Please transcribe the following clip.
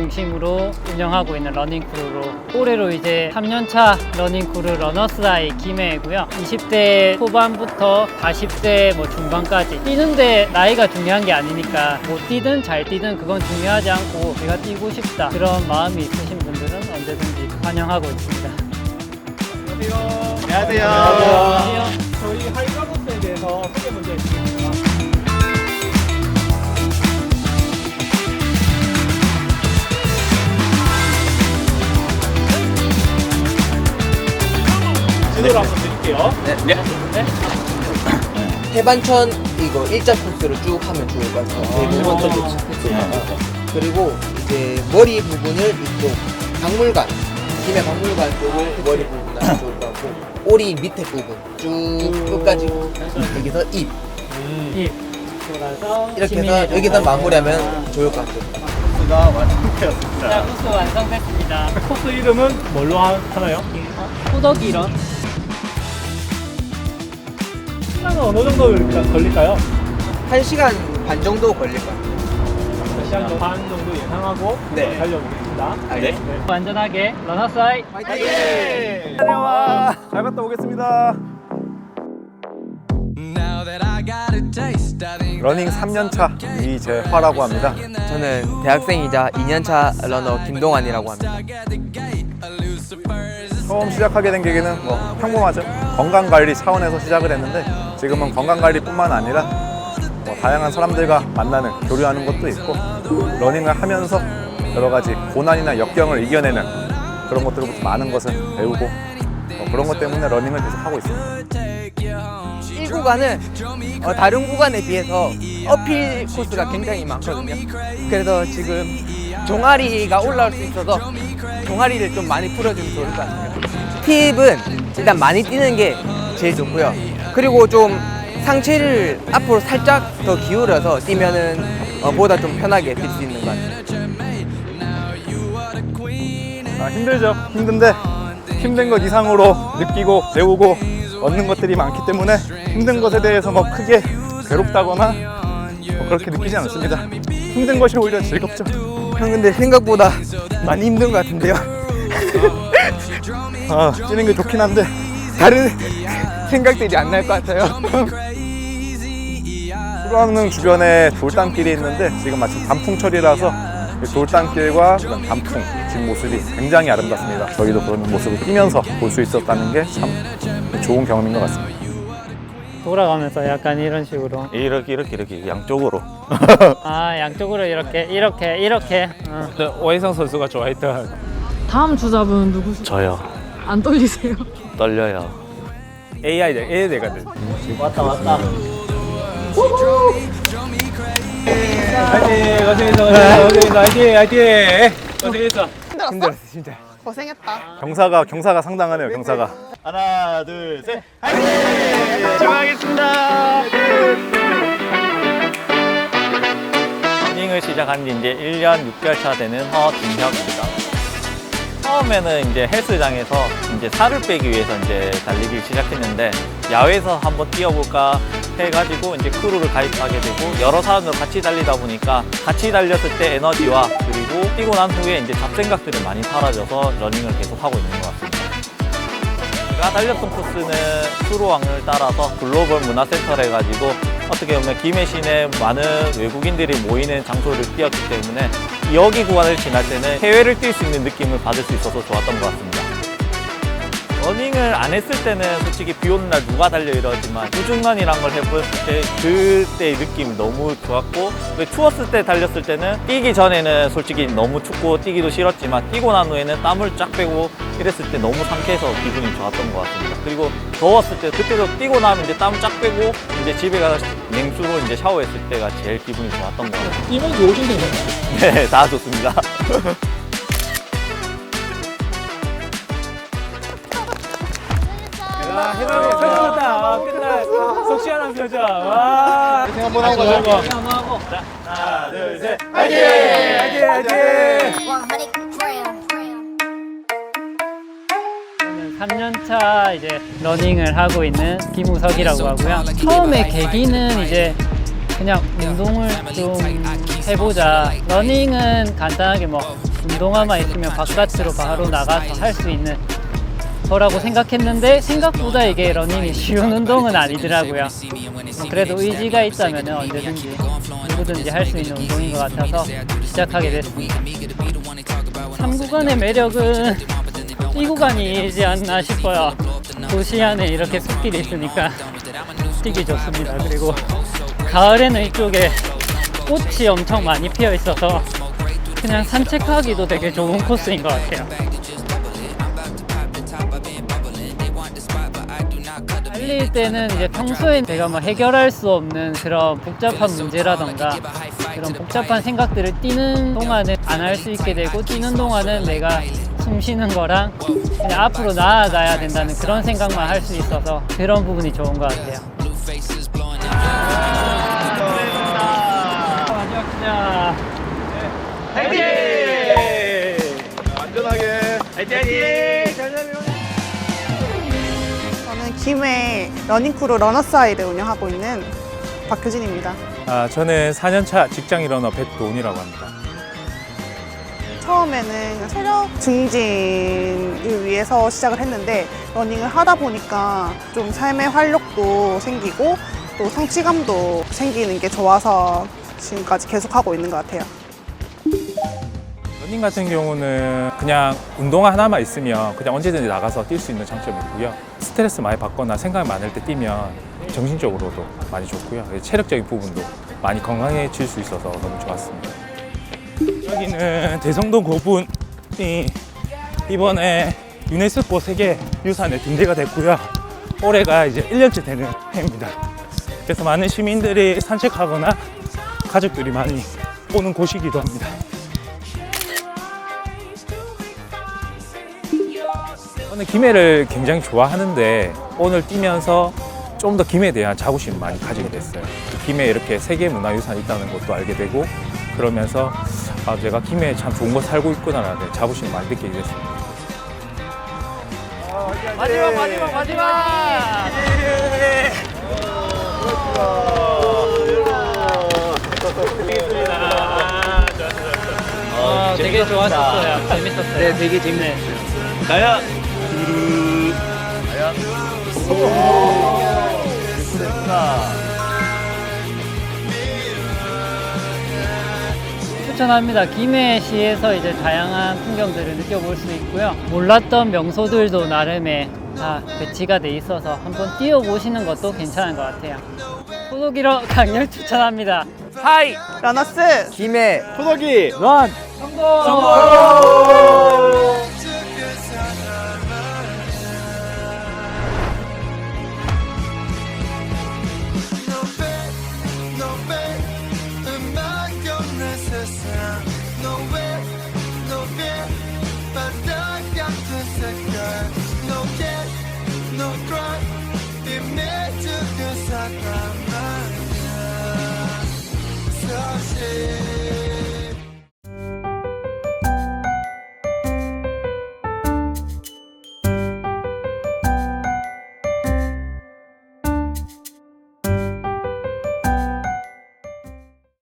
중심으로 운영하고 있는 러닝 크루로 올해로 이제 3년차 러닝 크루 러너스아이 김해고요. 20대 초반부터 40대 뭐 중반까지 뛰는데 나이가 중요한 게 아니니까 못 뛰든 잘 뛰든 그건 중요하지 않고 내가 뛰고 싶다 그런 마음이 있으신 분들은 언제든지 환영하고 있습니다. 안녕하세요. 저희 한번 드릴게요. 해반천 이거 일자 코스로 쭉 하면 좋을 것 같아요. 대부분 코스로. 그리고 이제 머리 부분을 이쪽 박물관, 김해 박물관 쪽을 머리 부분 하면 좋을 것 같고 오리 밑에 부분 쭉 끝까지 여기서 입입 돌아서 이렇게 해서 여기서. 마무리하면 좋을 것 같아요. 코스가 완성되었습니다. 자, 코스 완성됐습니다. 코스 이름은 뭘로 하- 하나요? 호덕 이런 시간은 어느 정도 걸릴까요? 한 시간 반 정도 걸릴 것 같아요. 몇 시간 반 정도 예상하고 네. 달려보겠습니다. 알겠습니다. 네. 안전하게 러너사이 화이팅! 안녕. 잘 갔다 오겠습니다. 러닝 3년 차 이재화라고 합니다. 저는 대학생이자 2년차 러너 김동환이라고 합니다. 처음 시작하게 된 계기는 뭐 평범하죠. 건강 관리 차원에서 시작을 했는데 지금은 건강 관리뿐만 아니라 뭐 다양한 사람들과 만나는 교류하는 것도 있고 러닝을 하면서 여러 가지 고난이나 역경을 이겨내는 그런 것들로부터 많은 것을 배우고 뭐 그런 것 때문에 러닝을 계속 하고 있습니다. 1구간은 어, 다른 구간에 비해서 어필 코스가 굉장히 많거든요. 그래서 지금 종아리가 올라올 수 있어서 종아리를 좀 많이 풀어주면 좋을 것 같아요. 팁은 일단 많이 뛰는 게 제일 좋고요. 그리고 좀 상체를 앞으로 살짝 더 기울여서 뛰면은 어, 보다 좀 편하게 뛸 수 있는 것 같아요. 아, 힘들죠. 힘든데 힘든 것 이상으로 느끼고 배우고 얻는 것들이 많기 때문에 힘든 것에 대해서 뭐 크게 괴롭다거나 뭐 그렇게 느끼지 않습니다. 힘든 것이 오히려 즐겁죠. 형 근데 생각보다 많이 힘든 것 같은데요. 아, 뛰는 게 좋긴 한데 다른 생각들이 안 날 것 같아요. 수로하는 주변에 돌담길이 있는데 지금 마침 단풍철이라서 이 돌담길과 단풍 진 모습이 굉장히 아름답습니다. 저희도 그런 모습을 뛰면서 볼 수 있었다는 게 참 좋은 경험인 것 같습니다. 돌아가면서 약간 이런 식으로 이렇게 이렇게 이렇게 양쪽으로 아 양쪽으로 이렇게 이렇게 이렇게 어. 오해성 선수가 좋아했던 다음 주자분 누구세요? 저요 안 떨리세요? 떨려요 AI 들 AI 되거든. 왔다 왔다 화이팅! 고생했어, 고생했어, 화이팅, 화이팅! 고생했어. 힘들었어 진짜. 경사가 경사가 상당하네요. 경사가. 하나, 둘, 셋. 화이팅! 출발하겠습니다. 러닝을 시작한 지 이제 1년 6개월 차 되는 허준혁입니다 처음에는 이제 헬스장에서 이제 살을 빼기 위해서 이제 달리기를 시작했는데 야외에서 한번 뛰어볼까 해가지고 이제 크루를 가입하게 되고 여러 사람들 같이 달리다 보니까 같이 달렸을 때 에너지와 그리고 뛰고 난 후에 이제 잡생각들이 많이 사라져서 러닝을 계속 하고 있는 것 같습니다. 제가 달렸던 코스는 수로왕을 따라서 글로벌 문화센터를 해가지고 어떻게 보면 김해 시내 많은 외국인들이 모이는 장소를 뛰었기 때문에 여기 구간을 지날 때는 해외를 뛸 수 있는 느낌을 받을 수 있어서 좋았던 것 같습니다. 러닝을 안 했을 때는 솔직히 비 오는 날 누가 달려 이러지만 우중런이란 걸 해봤을 때 그때의 느낌이 너무 좋았고 왜 추웠을 때 달렸을 때는 뛰기 전에는 솔직히 너무 춥고 뛰기도 싫었지만 뛰고 난 후에는 땀을 쫙 빼고 이랬을 때 너무 상쾌해서 기분이 좋았던 것 같습니다. 그리고 더웠을 때 그때도 뛰고 나면 이제 땀 쫙 빼고 이제 집에 가서 냉수로 이제 샤워했을 때가 제일 기분이 좋았던 것 같아요. 이번 좋으신데 네, 다 좋습니다. 야, 해방에 성공했다. 끝나. 속 시원한 표정. 와. 고생 한번 하고. 한번 하고 하나, 둘, 셋. 화이팅! 화이팅! 화이팅! 100 gram. 저는 3년차 이제 러닝을 하고 있는 김우석이라고 하고요. 처음에 계기는 이제 그냥 운동을 좀 해보자. 러닝은 간단하게 뭐 운동화만 있으면 바깥으로 바로 나가서 할 수 있는 거라고 생각했는데 생각보다 이게 러닝이 쉬운 운동은 아니더라고요. 그래도 의지가 있다면 언제든지 누구든지 할 수 있는 운동인 것 같아서 시작하게 됐습니다. 3구간의 매력은 이 구간이지 않나 싶어요. 도시 안에 이렇게 숲길이 있으니까 뛰기 좋습니다. 그리고 가을에는 이쪽에 꽃이 엄청 많이 피어 있어서 그냥 산책하기도 되게 좋은 코스인 것 같아요. 달릴 때는 이제 평소에 내가 뭐 해결할 수 없는 그런 복잡한 문제라던가 그런 복잡한 생각들을 뛰는 동안은 안 할 수 있게 되고 뛰는 동안은 내가 숨 쉬는 거랑 그냥 앞으로 나아가야 된다는 그런 생각만 할 수 있어서 그런 부분이 좋은 것 같아요. 마지막 진짜 저는 김해 러닝크루 러너사이드 운영하고 있는 박효진입니다. 아, 저는 4년차 직장 일어너 백도훈이라고 합니다. 처음에는 체력 증진을 위해서 시작을 했는데 러닝을 하다 보니까 좀 삶의 활력도 생기고 또 성취감도 생기는 게 좋아서 지금까지 계속 하고 있는 것 같아요. 러닝 같은 경우는 그냥 운동화 하나만 있으면 그냥 언제든지 나가서 뛸 수 있는 장점이 있고요. 스트레스 많이 받거나 생각이 많을 때 뛰면 정신적으로도 많이 좋고요. 체력적인 부분도 많이 건강해질 수 있어서 너무 좋았습니다. 여기는 대성동 고분이 이번에 유네스코 세계 유산에 등재가 됐고요. 올해가 이제 1년째 되는 해입니다. 그래서 많은 시민들이 산책하거나 가족들이 많이 오는 곳이기도 합니다. 저는 김해를 굉장히 좋아하는데 오늘 뛰면서 좀 더 김해에 대한 자부심 많이 가지게 됐어요. 김해에 이렇게 세계 문화유산이 있다는 것도 알게 되고 그러면서 아, 제가 김해에 참 좋은 곳 살고 있구나라는 자부심 많이 느끼게 됐습니다. 마지막 마지막 마지막 아, 되게 좋았었어요. 재밌었어요. 네, 되게 재밌었어요. 추천합니다. 김해시에서 이제 다양한 풍경들을 느껴볼 수 있고요. 몰랐던 명소들도 나름의 다 배치가 돼 있어서 한번 뛰어보시는 것도 괜찮은 것 같아요. 포도기로 강력 추천합니다. 하이 러너스 김해 토덕이 런! 성공!